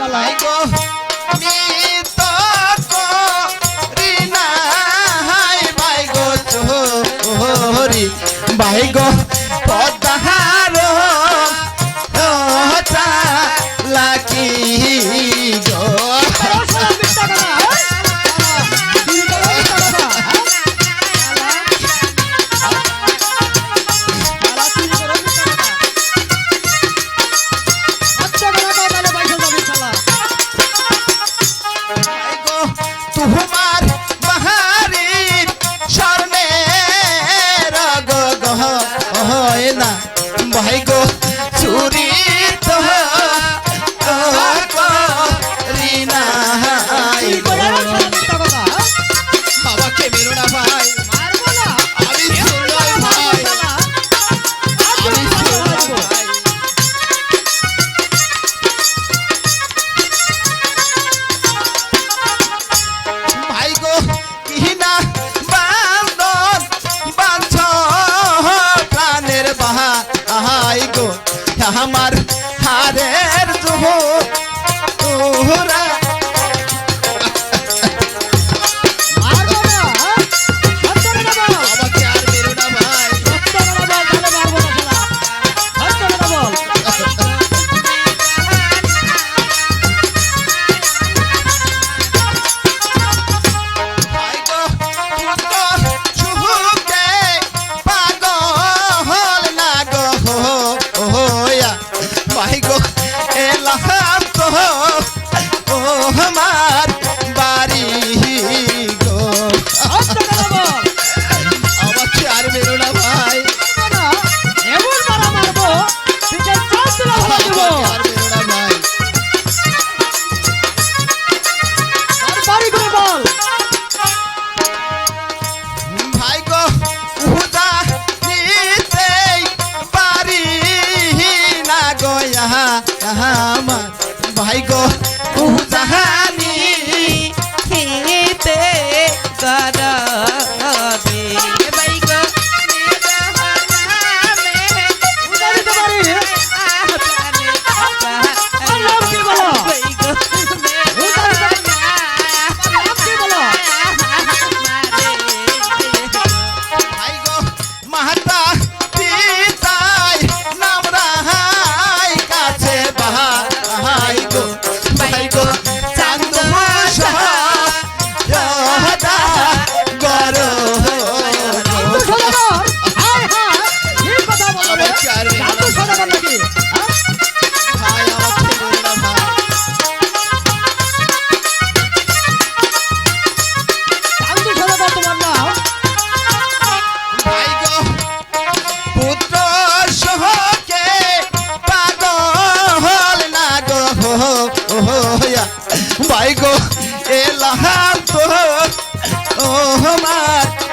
চালাই গো ভাই গো আহা আহা গো আমার আমার ভাই গো জাহানি খেতে সারা মাহাতা এলাহার তো ও আমার